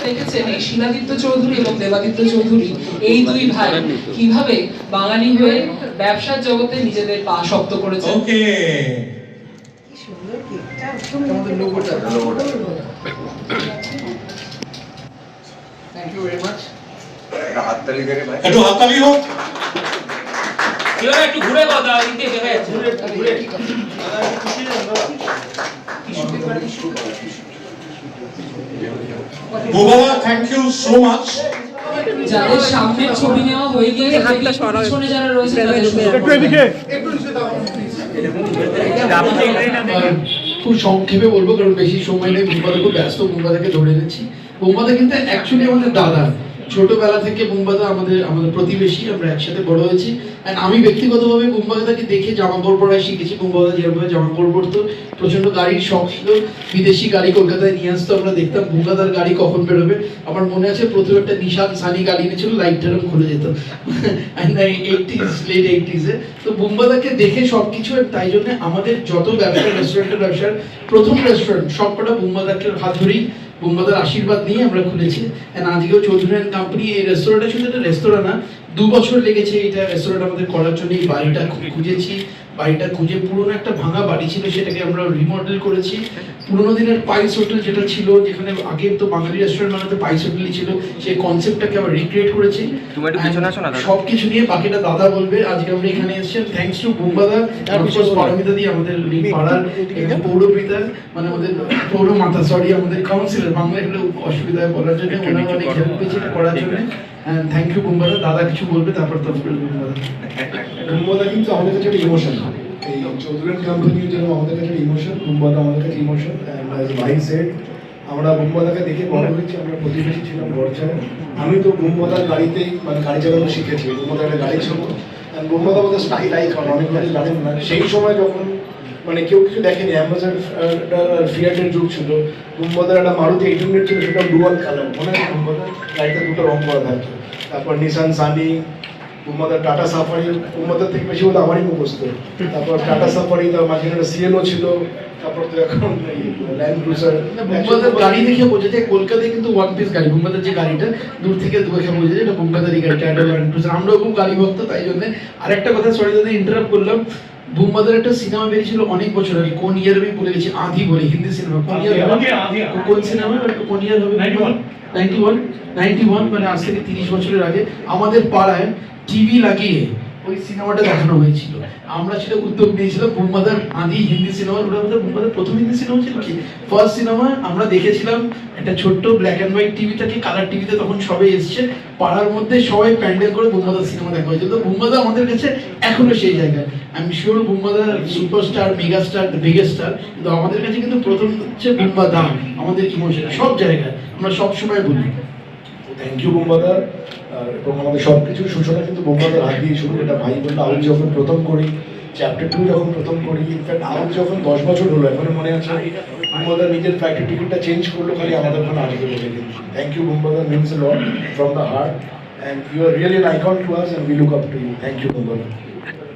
দেখেছেন এই শিলাদিত্য চৌধুরী এবং দেবাদিত্য চৌধুরী এই দুই ভাই কীভাবে বাঙালি হয়ে ব্যবসার জগতে নিজেদের পা শক্ত করেছে okay thank you very much হাততালি করে ভাই। একটু হাততালি হোক। একটু ঘুরে কথা দিতে দেখা যাচ্ছে। বুবাবা থ্যাংক ইউ সো মাচ যাদের সামনের ছবি নেওয়া হয়ে গিয়েছে পিছনে যারা রয়েছে তাদের খুব সংক্ষেপে বলব কারণ বেশি সময় নেই বুম্বাদা খুব ব্যস্ত বুম্বাদাকে ধরে এনেছি। বুম্বাদা কিন্তু অ্যাকচুয়ালি আমাদের দাদা ছোটবেলা থেকে বুম্বাদা আমাদের আমাদের প্রতিবেশী, আমরা একসাথে বড় হয়েছি। অ্যান্ড আমি ব্যক্তিগতভাবে বুম্বাদাকে দেখে জামা কাপড় পরাই শিখেছি। বুম্বাদা যেরকমভাবে জামা কাপড় পরতো প্রচণ্ড গাড়ির শখ ছিল। বিদেশি গাড়ি কলকাতায় নিয়ে আসতো, আমরা দেখতাম বুম্বাদার গাড়ি কখন বেরোবে। আমার মনে আছে প্রথম একটা নিশান সানি গাড়ি এনেছিল লাইট টারম খুলে যেত। এইটিস লেট এইটিসে তো বুম্বাদাকে দেখে সবকিছু আর তাই জন্য আমাদের যত ব্যবসা রেস্টুরেন্টের ব্যবসার প্রথম রেস্টুরেন্ট সবকটা বুম্বাদাকে হাত ধরেই বুম্বাদার আশীর্বাদ নিয়ে আমরা খুলেছি। আজকেও চৌধুরী অ্যান্ড কোম্পানি এই রেস্তোরাঁটা শুধু একটা রেস্তোরাঁ না, দু বছর লেগেছে এটা রেস্তোরাঁটা আমাদের করার জন্য। এই বাড়িটা খুঁজেছি। বাড়িটা খুঁজে পুরোনো একটা ভাঙা বাড়ি ছিল, সেটাকে আমরা রিমডেল করেছি। পুরোনো দিনের পাইস হোটেল যেটা ছিল যেখানে আগে তো বাঙালি রেস্টুরেন্ট মানে তো পাইস হোটেলই ছিল সেই কনসেপ্টটাকে আবার রিক্রিয়েট করেছি। তুমি একটু পিছনে আসো না দাদা। সব কিছু নিয়ে বাকিটা দাদা বলবে। আজকে আমরা এখানে এসেছেন থ্যাঙ্কস টু বুম্বাদা আর বিশেষ পারমিতা দি আমাদের এই পাড়ার এখানে পৌরপিতা মানে আমাদের পৌর মাতা সরি আমাদের কাউন্সিলর বাংলা একটু অসুবিধায় বলার জন্য ওনারা অনেক হেল্প পেয়েছে করার জন্য। থ্যাংক ইউ বুম্বাদা দাদা কিছু বলবে তারপর তফসিল বুম্বাদা কুম্বাদা কিন্তু আমাদের কাছে একটা ইমোশন এই চৌধুরী কোম্পানি যেন আমাদের কাছে ইমোশন কুম্বাদা আমাদের কাছে ইমোশন অ্যান্ড ভাই সেড আমরা বুম্বাদাকে দেখে বড় হয়েছি, আমরা প্রতিবেশী ছিলাম গড়চায় আমি তো বুম্বাদার গাড়িতেই মানে গাড়ি চালানো শিখেছি বুম্বাদার একটা গাড়ি ছিল অ্যান্ড বুম্বাদা আমাদের স্টাইল আইকন অনেক লোকে জানেন না সেই সময় যখন মানে কেউ কিছু দেখেনি অ্যাম্বাসার ফিয়াটের যুগ ছিল, বুম্বাদার একটা মারুতি এইট হান্ড্রেড ছিল, সেটা ডুয়াল কালার মনে আছে বুম্বাদার? গাড়িতে দুটো রং করা থাকতো তারপর নিসান সানি উম্মাদের টাটা সাফারি উম্মাদের থেকে বেশি বলতে আমারই মুখস্থ। তারপর টাটা সাফারি তার মাঝখানে ছিল। তারপর তো এখন ল্যান্ড ক্রুজার বুম্বাদার গাড়ি দেখে বোঝা যায় কলকাতায় কিন্তু ওয়ান পিস গাড়ি বুম্বাদার যে গাড়িটা দূর থেকে দেখে বোঝা যায় এটা বুম্বাদারই গাড়ি টাটা ল্যান্ড ক্রুজার আমরাও খুব গাড়ি ভক্ত তাই জন্য আরেকটা কথা সরি দাদা ইন্টারাপ্ট করলাম। বুম্বাদার একটা সিনেমা বেরিয়েছিল অনেক বছর আগে কোন ইয়ার আমি ভুলে গেছি আধি বলে হিন্দি সিনেমা কোন ইয়ার কোন সিনেমা কোন ইয়ার হবে? নাইনটি ওয়ান নাইনটি ওয়ান মানে আজ থেকে তিরিশ বছরের আগে। আমাদের পাড়ায় টিভি লাগিয়ে ওই সিনেমাটা দেখানো হয়েছিল। আমরা সেটা উদ্যোগ নিয়েছিলাম। বুম্বাদার আদি হিন্দি সিনেমা ওটা আমাদের বুম্বাদার প্রথম হিন্দি সিনেমা ছিল কি? ফার্স্ট সিনেমা আমরা দেখেছিলাম একটা ছোট্ট ব্ল্যাক অ্যান্ড হোয়াইট টিভি থেকে কালার টিভিতে তখন সবে এসছে। পাড়ার মধ্যে সবাই প্যান্ডেল করে বুম্বাদার সিনেমা দেখা হয়েছিল। তো বুম্বাদা আমাদের কাছে এখনও সেই জায়গায়। আমি sure Bumbada superstar megastar biggest star কিন্তু আমাদের কাছে কিন্তু প্রথম হচ্ছে বুম্বাদা আমাদের ইমোশন সব জায়গায়। আমরা সব সময় বলি। থ্যাংক ইউ বোম্বাদা এবং আমাদের সব কিছুর সূচনা কিন্তু বোম্বাদের হাত দিয়ে শুরু। এটা ভাই বলল আউট যখন প্রথম করি চ্যাপ্টার টু যখন প্রথম করি ইনফ্যাক্ট আউট যখন দশ বছর হলো এখন মনে আছে বোম্বাদা নিজের ফ্লাইটের টিকিটটা চেঞ্জ করল, খালি আমাদের ওখানে আজকে বলে দিন thank you Bumbada means lot from the heart and you are really an icon to us and we look up to you thank you বোম্বাদা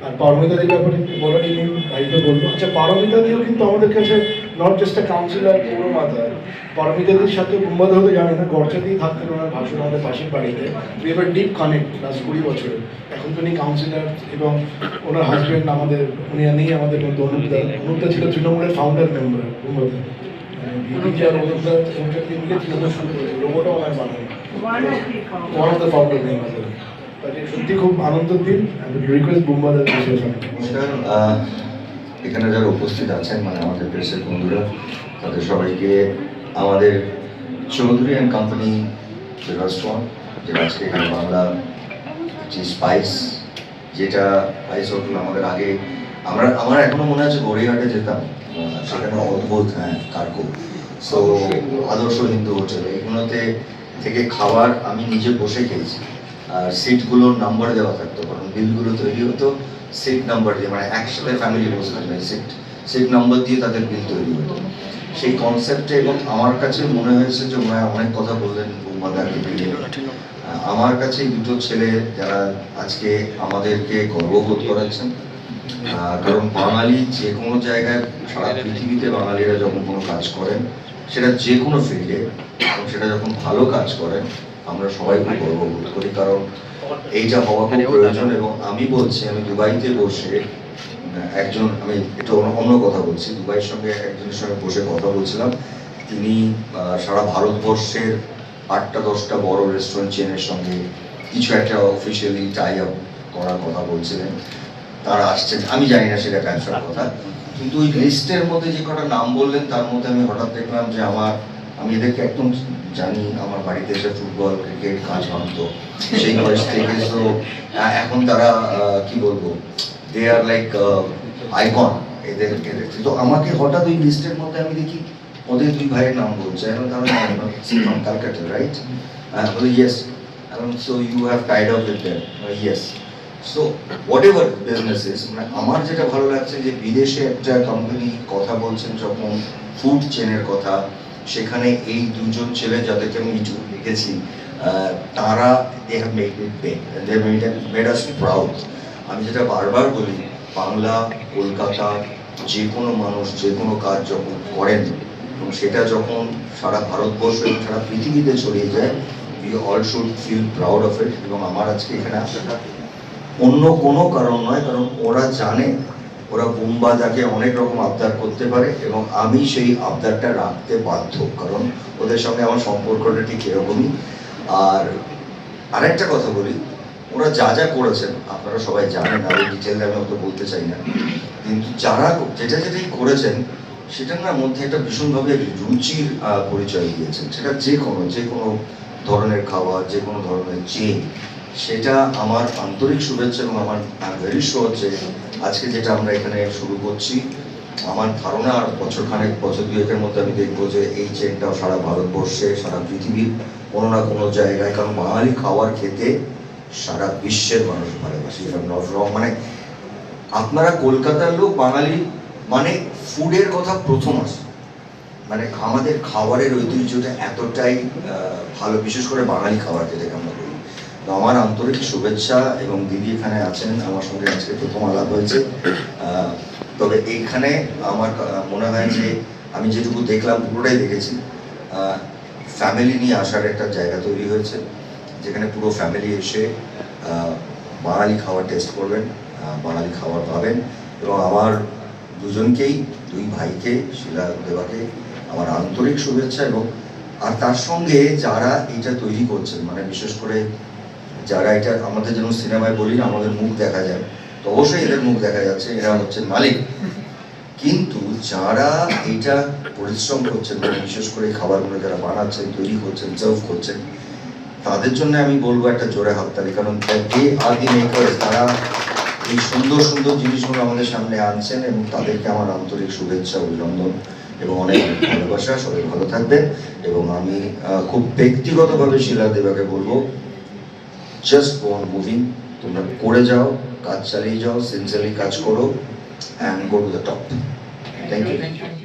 আর পারমিতাদের ব্যাপারে বলারই নেই ভাইকে বলব। আচ্ছা পারমিতা দিয়েও কিন্তু আমাদের কাছে নট জাস্ট আ কাউন্সিলর পুরো মাথা পারমিতাদের সাথে হতে জানে না গড়চাতেই থাকতেন ওনার ভাষণ আমাদের পাশের বাড়িতে। উই এবার ডিপ কানেক্ট লাস্ট কুড়ি বছরে। এখন তো উনি কাউন্সিলর এবং ওনার হাজবেন্ড আমাদের উনি নেই আমাদের মধ্যে অনুপদা। অনুপদা ছিল তৃণমূলের ফাউন্ডার মেম্বার তৃণমূল শুরু করেছে। রোবটও আমার বানানো। ওয়ান অফ দ্য ফাউন্ডার আমাদের সত্যি খুব আনন্দের দিন রিকোয়েস্ট নমস্কার। এখানে যারা উপস্থিত আছেন মানে আমাদের প্রেসের বন্ধুরা তাদের সবাইকে আমাদের চৌধুরী অ্যান্ড কোম্পানি যে রেস্টুরেন্ট যেটা আজকে এখানে বাংলা যে স্পাইস যেটা স্পাইস হোটেল আমাদের আগে আমরা আমার এখনও মনে আছে গড়িয়াহাটে যেতাম। সেখানে অদ্ভুত হ্যাঁ কার্গো সো আদর্শ হিন্দু হোটেল। এগুলোতে থেকে খাবার আমি নিজে বসে খেয়েছি। আর সিটগুলোর নাম্বার দেওয়া থাকতো, কারণ বিলগুলো তৈরি হতো সিট নাম্বার দিয়ে মানে একসাথে ফ্যামিলি বসে থাকবে সিট সিট নাম্বার দিয়ে তাদের বিল তৈরি হতো। সেই কনসেপ্টে এবং আমার কাছে মনে হয়েছে যে ওনারা অনেক কথা বললেন আমার কাছে দুটো ছেলে যারা আজকে আমাদেরকে গর্ববোধ করাচ্ছেন কারণ বাঙালি যে কোনো জায়গায় সারা পৃথিবীতে বাঙালিরা যখন কোনো কাজ করেন, সেটা যে কোনো ফিল্ডে এবং সেটা যখন ভালো কাজ করেন আমরা সবাই খুব গর্ববোধ করি কারণ এইটা হওয়া খুব প্রয়োজন এবং আমি বলছি আমি দুবাইতে বসে একজন আমি একটু অন্য- অন্য কথা বলছি দুবাইয়ের সঙ্গে একজনের সঙ্গে বসে কথা বলছিলাম। তিনি সারা ভারতবর্ষের আটটা দশটা বড় রেস্টুরেন্ট চেনের সঙ্গে কিছু একটা অফিসিয়ালি টাই আপ করার কথা বলছিলেন। তারা আসছেন আমি জানি না সেটা ব্যবসার কথা। কিন্তু ওই লিস্টের মধ্যে যে কটা নাম বললেন তার মধ্যে আমি হঠাৎ দেখলাম যে আমার আমি এদেরকে একদম জানি, আমার বাড়িতে এসে ফুটবল, ক্রিকেট, কাজ ভাঙতো সেই বয়স থেকে তো এখন তারা কি বলব দে আর লাইক আইকন এদের তো আমাকে হঠাৎ ওই লিস্টের মধ্যে আমি দেখি, ওদের দুই ভাইয়ের নাম বলছে। এখন তারা from Calcutta right yes so you have tied up with yes so whatever business is মানে আমার যেটা ভালো লাগছে যে বিদেশে একটা কোম্পানি কথা বলছেন যখন ফুড চেনের কথা সেখানে এই দুজন ছেলে যাদেরকে আমি ইউটিউব দেখেছি তারা they have made it made us proud আমি যেটা বারবার বলি, বাংলা, কলকাতা যে কোনো মানুষ যে কোনো কাজ যখন করেন, এবং সেটা যখন সারা ভারতবর্ষ এবং সারা পৃথিবীতে ছড়িয়ে যায় we all should feel proud of it এবং আমার আজকে এখানে আসাটা অন্য কোনো কারণ নয়, কারণ ওরা জানে ওরা বুম্বাদাকে অনেক রকম আবদার করতে পারে এবং আমি সেই আবদারটা রাখতে বাধ্য, কারণ ওদের সঙ্গে আমার সম্পর্কটা ঠিক এরকমই। আর আরেকটা কথা বলি, ওরা যা যা করেছেন, আপনারা সবাই জানেন, আর ডিটেলে আমি অত বলতে চাই না। কিন্তু যারা যেটা যেটাই করেছেন, সেটার না মধ্যে একটা ভীষণভাবে রুচির পরিচয় দিয়েছেন। সেটা যে কোনো যে কোনো ধরনের খাবার, যে কোনো ধরনের চেন সেটা আমার আন্তরিক শুভেচ্ছা এবং আমার ভেরি শিওর যে আজকে যেটা আমরা এখানে শুরু করছি, আমার ধারণা আর বছর খানেক বছর দুয়েকের মধ্যে আমি দেখব যে এই চেনটাও সারা ভারতবর্ষে, সারা পৃথিবীর কোনো না কোনো জায়গায়, কারণ বাঙালি খাবার খেতে সারা বিশ্বের মানুষ ভালোবাসে। wrong। মানে আপনারা কলকাতার লোক, বাঙালি মানে ফুডের কথা প্রথম আসে। মানে আমাদের খাবারের ঐতিহ্যটা এতটাই ভালো, বিশেষ করে বাঙালি খাবার যেটাকে আমরা বলি তো আমার আন্তরিক শুভেচ্ছা এবং দিদি এখানে আছেন, আমার সঙ্গে আজকে প্রথম আলাপ হয়েছে। তবে এইখানে আমার মনে হয় যে আমি যেটুকু দেখলাম পুরোটাই দেখেছি। ফ্যামিলি নিয়ে আসার একটা জায়গা তৈরি হয়েছে, যেখানে পুরো ফ্যামিলি এসে বাঙালি খাবার টেস্ট করবেন বাঙালি খাবার পাবেন এবং আমার দুজনকেই, দুই ভাইকে, শিলা দেবাকে আমার আন্তরিক শুভেচ্ছা এবং আর তার সঙ্গে যারা এটা তৈরি করছেন মানে বিশেষ করে যারা এটা আমাদের যেমন সিনেমায় বলি না, আমাদের মুখ দেখা যায়। তো অবশ্যই এদের মুখ দেখা যাচ্ছে, এরা হচ্ছে মালিক। কিন্তু যারা এটা পরিশ্রম করছেন মানে বিশেষ করে খাবারগুলো যারা বানাচ্ছেন, তৈরি করছেন সার্ভ করছেন, তাদের জন্য আমি বলব একটা জোরে হাততালি। কারণ যে আর দি মেকার্স তারা এই সুন্দর সুন্দর জিনিসগুলো আমাদের সামনে আনছেন এবং তাদেরকে আমার আন্তরিক শুভেচ্ছা, অভিনন্দন এবং অনেক অনেক ভালোবাসা। সবাই ভালো থাকবেন এবং আমি খুব ব্যক্তিগতভাবে শিলা দেবাকে বলব জাস্ট গো অন মুভিং তোমরা করে যাও, কাজ চালিয়ে যাও সিনসিয়ারলি কাজ করো and go to the top thank you.